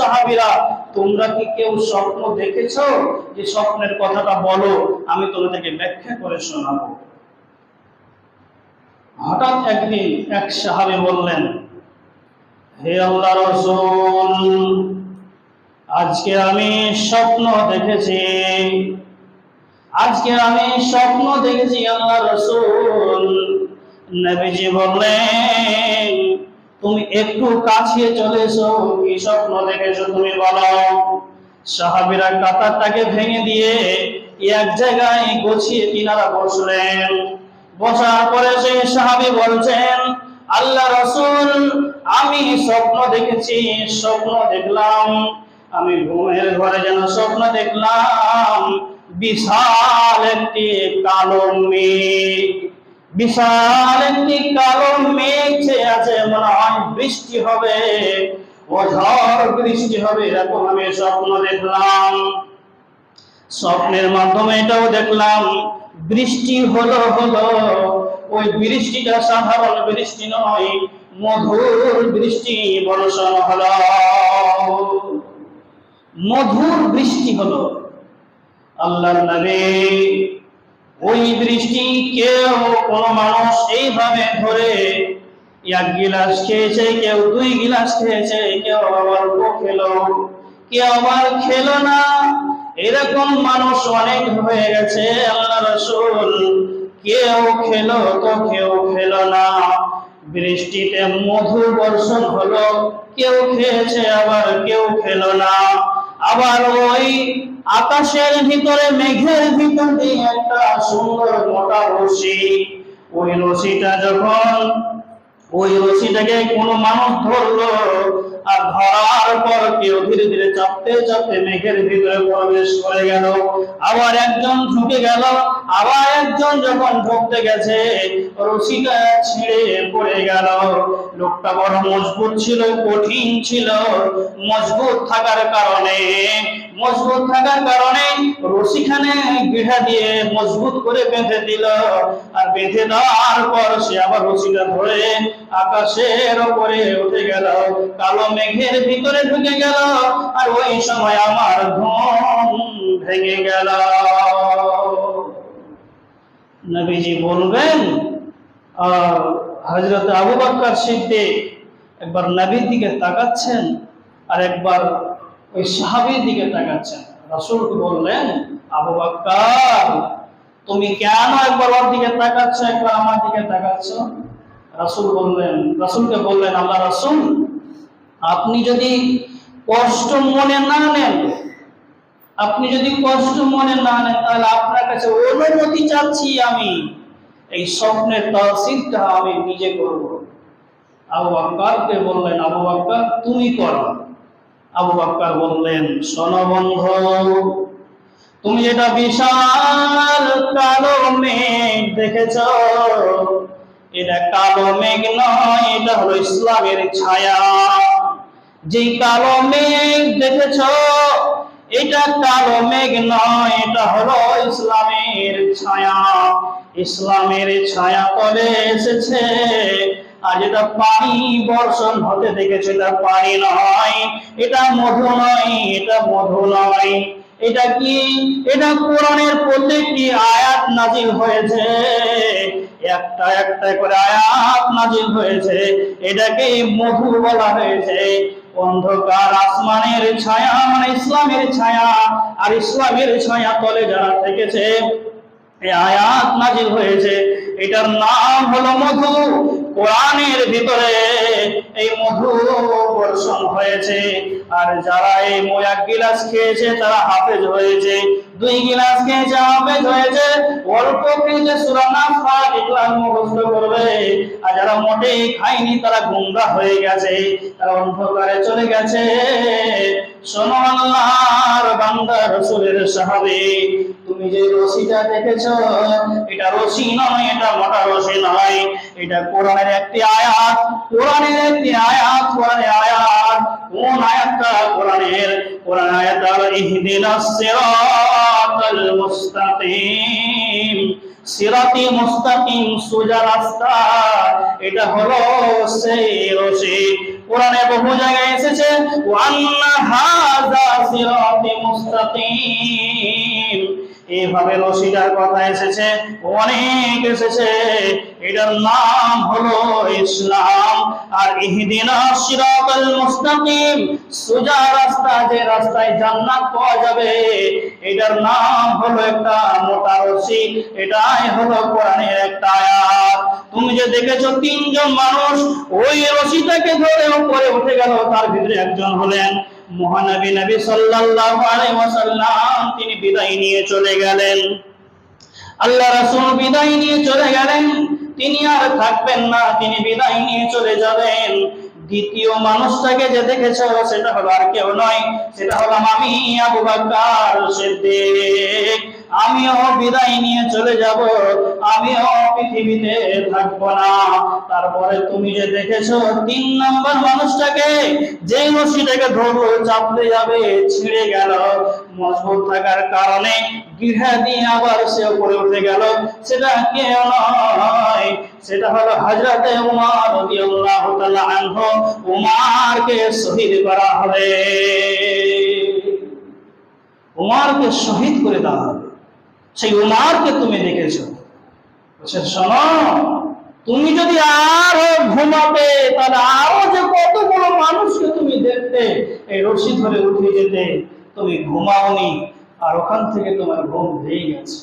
সাহাবীরা, তোমরা কি কেউ স্বপ্ন দেখেছ? যে স্বপ্নের কথাটা বলো, আমি তোমাদেরকে ব্যাখ্যা করে শোনাবো। হঠাৎ একদিন এক সাহাবী বললেন, হে আল্লাহ রসুল, আজকে আমি স্বপ্ন দেখেছি। আজকে আমি স্বপ্ন দেখেছি আল্লাহ রসুল। নবীজি বললেন তুমি একটু কাছে চলে এসো কি স্বপ্ন দেখেছ তুমি বলো। সাহাবীরা কাতারটাকে ভেঙে দিয়ে এক জায়গায় গোছিয়ে কিনারা বসলেন। বসার পরে সেই সাহাবী বলছেন, আল্লাহ রসুল, আমি স্বপ্ন দেখেছি, স্বপ্ন দেখলাম। আমি ঘুমের ঘরে যেন স্বপ্ন দেখলাম, বিশাল একটি কালো মেঘ। বিশাল একটি কালো মেঘ আছে, মনে হয় বৃষ্টি হবে ও বৃষ্টি হবে, এরকম আমি স্বপ্ন দেখলাম। স্বপ্নের মাধ্যমে এটাও দেখলাম, বৃষ্টি হলো হলো, ওই বৃষ্টিটা সাধারণ বৃষ্টি নয়, মধুর বৃষ্টি বর্ষণ হলো। মধুর বৃষ্টি হলো, আল্লাহর নবী ওই বৃষ্টি কেউ কোন মানুষ এইভাবে ধরে, এক গিলাস খেয়েছে, কেউ দুই গিলাস খেয়েছে, কেউ আবার খেলো, কেউ আবার খেলো না। এরকম মানুষ অনেক হয়ে গেছে, আল্লাহ রসুল। কেউ খেলো তো কেউ খেলো না। বৃষ্টিতে মধু বর্ষণ হলো, কেউ খেয়েছে, আবার কেউ খেলো না। আবার ওই আকাশের ভিতরে, মেঘের ভিতরে একটা সুন্দর মোটা রশি ওই রশিটা যখন, ওই রশিটাকে কোনো মানুষ ধরলো, আর ধরার পর কেউ ধীরে ধীরে চাপতে চাপতে মেঘের ভিতরে প্রবেশ করে গেল। আবার একজন ঢুকে গেল, আবার একজন যখন ঢুকতে গেছে রশিটা ছিঁড়ে পড়ে গেল। লোকটা বড় মজবুত ছিল, কঠিন ছিল, মজবুত থাকার কারণে মজবুত থাকার কারণে রশিখানে গিঠা দিয়ে মজবুত করে বেঁধে দিল। আর বেঁধে দেওয়ার পর সে আবার রশিটা ধরে আকাশের ওপরে উঠে গেল। কালো মেঘের ভিতরে ঢুকে গেল। আর ওই সময় আমার ঘুম ভেঙে গেল। নবীজি বলবেন হজরত আবু বকর সিদ্দিক একবার নবীর দিকে তাকাচ্ছেন আর একবার ওই সাহাবীর দিকে তাকাচ্ছেন। রাসূল বললেন? আবু বকর তুমি কেন একবার ওর দিকে তাকাচ্ছ, একবার আমার দিকে তাকাচ্ছ? রাসূল বললেন, রাসূলকে বললেন, আল্লাহ রাসূল, আপনি যদি কষ্ট মনে না নেন, আপনি যদি কষ্ট মনে না নেন, তাহলে আপনার কাছে অনুমতি চাচ্ছি আমি। এই স্বপ্নের তহসিলটা আমি নিজে করব। আবু বাক্কারকে বললেন, আবু বাক্কার, তুমি করো। আবু বাক্কার বললেন, শোনো বন্ধু, তুমি এটা বিশাল কালো মেঘ দেখেছ। এটা কালো মেঘ নয়, এটা হলো ইসলামের ছায়া। যেই কালো মেঘ দেখেছ, এটা কালো মেঘ নয়, এটা হলো ইসলামের ছায়া। ইসলামের ছায়া তলে এসেছে আর যেটা পানি বর্ষণ হতে দেখেছে, এটা পানি নয়, এটা মধু নয়, এটা মধু নয়। এটা কি? এটা কোরআনের প্রত্যেকটি আয়াত নাজিল হয়েছে। একটা একটা করে আয়াত নাজিল হয়েছে। এটাকে মধু বলা হয়েছে। অন্ধকার আসমানের ছায়া মানে ইসলামের ছায়া, আর ইসলামের ছায়া তলে যারা থেকেছে আয়াত নাজিল হয়েছে। এটার নাম হলো মধু। কোরআনের ভিতরে এই মধু বর্ষণ হয়েছে। আর যারা এই এক গিলাস খেয়েছে, তারা হাফেজ হয়েছে। দুই গিলাস খেয়েছে, হাফেজ হয়েছে। তুমি যে রশিটা দেখেছ, এটা রশি নয়, এটা মোটা রশি নয়। এটা কোরআনের একটি আয়াত। কোরআনের একটি আয়াত, কোরআনের আয়াত। কোন আয়াতটা? কোরআনের, কোরআন আয়াত ইহদিনাস সিরাতাল মুস্তাকিম। সিরাতি মুস্তাকিম সোজা রাস্তা। এটা হলো সেই রশি। কোরআনে বহু জায়গায় এসেছে, ওয়ান্না হাযা সিরাতি মুস্তাকিম। এইভাবে রশিদার কথা এসেছে, অনেক এসেছে। এটার নাম হলো ইসলাম। আর ইহদিনা সিরাতাল মুস্তাকিম, সোজা রাস্তা, যে রাস্তায় জান্নাত পাওয়া যাবে, এটার নাম হলো একটা মোটা রশি, এটাই হলো কোরআনের একটা আয়াত। তুমি যে দেখেছ তিনজন মানুষ, ওই রশিটাকে ধরে উপরে উঠে গেল, তার ভিতরে একজন হলেন মহানবী নবী সাল্লাল্লাহু আলাইহি ওয়াসাল্লাম তিনি বিদায় নিয়ে চলে গেলেন। আল্লাহ রাসূল বিদায় নিয়ে চলে গেলেন। তিনি আর থাকবেন না, তিনি বিদায় নিয়ে চলে যাবেন। দ্বিতীয় মানুষটাকে যে দেখেছ, সেটা হলো আর কেউ নয়, সেটা হলাম আমি আবু বকর সিদ্দিক। আমিও বিদায় নিয়ে চলে যাব। আমিও পৃথিবীতে থাকব না। তারপরে তুমি যে দেখেছ, তিন নম্বর মানুষটাকে যে রশিটাকে ধরলো চাপতে যাবে, ছিঁড়ে গেল। মজবুত থাকার কারণে গৃহা দিয়ে আবার সে উপরে উঠে গেল। সেটা কেউ নয়। সেটা হলো হযরতে উমর রাদিয়াল্লাহু তাআলা আনহু। উমারকে শহীদ করা হবে। উমারকে শহীদ করে দেওয়া হবে। সেই উমারকে তুমি দেখেছ। বলছেন, শোনো, তুমি যদি আরও ঘুমাতে তাহলে আরও যে কতগুলো মানুষকে তুমি দেখতে, এই রশি ধরে উঠে যেতে তুমি ঘুমাওনি, আর ওখান থেকে তোমার ঘুম ভেঙে গেছে।